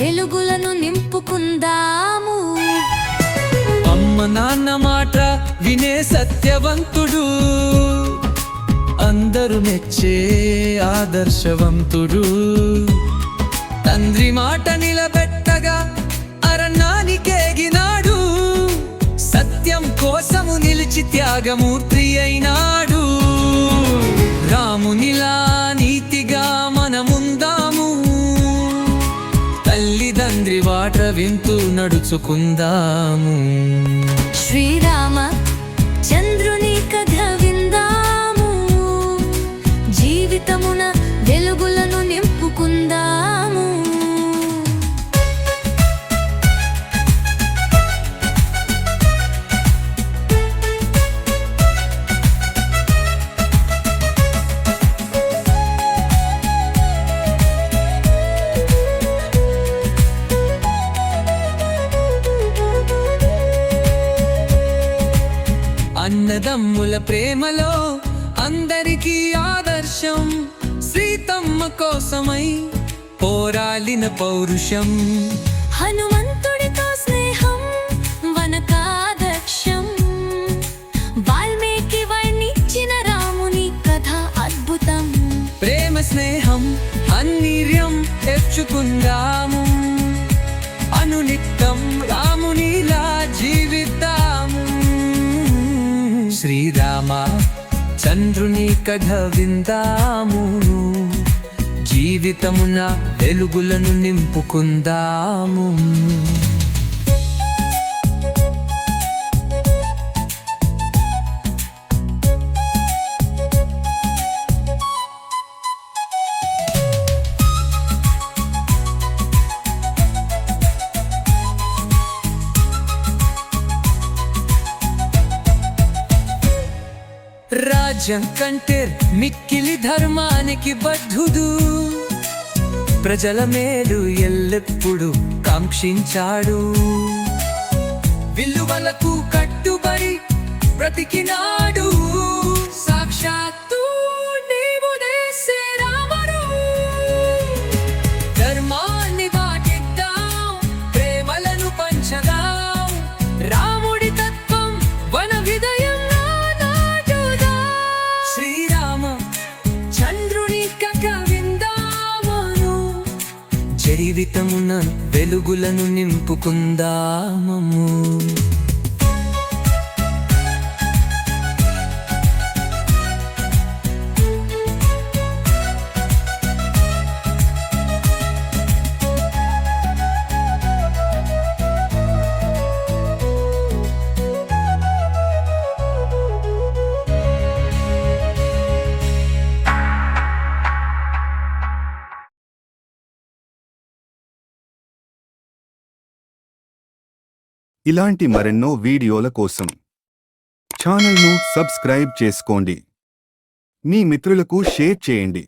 వెలుగులను నింపుకుందాము. అమ్మ నాన్న మాట వినే సత్యవంతుడు. అందరు మెచ్చే ఆదర్శవంతుడు. తండ్రి మాట నిలబెట్టగా అరణ్యానికేగినాడు. సత్యం కోసము నిలిచి త్యాగమూర్తి అయినా తల్లిదండ్రి వాట వింటూ నడుచుకుందాము. శ్రీరామ అన్నదమ్ముల ప్రేమలో అందరికీ ఆదర్శం. సీతమ్మ కోసమై పోరాలిన పౌరుషం. హనుమంతుడితో స్నేహం వనకాదక్షం. వాల్మీకి వర్ణించిన రాముని కథ అద్భుతం. ప్రేమ స్నేహం అన్నీర్యం తెచ్చుకుందాము. అనునిత్యం రామునిలా జీవిద్దాము శ్రీరామ చంద్రుని కథ విందామును. జీవితమున వెలుగులను నింపుకుందాము. రాజ్యం కంటే మిక్కిలి ధర్మానికి బద్ధుడు. ప్రజల మేలు ఎల్లెప్పుడు కాంక్షించాడు. విలువలకు కట్టుబడి బ్రతికినాడు. జీవితమున వెలుగులను నింపుకుందామము. ఇలాంటి మరెన్నో వీడియోల కోసం ఛానల్ను సబ్స్క్రైబ్ చేసుకోండి. మీ మిత్రులకు షేర్ చేయండి.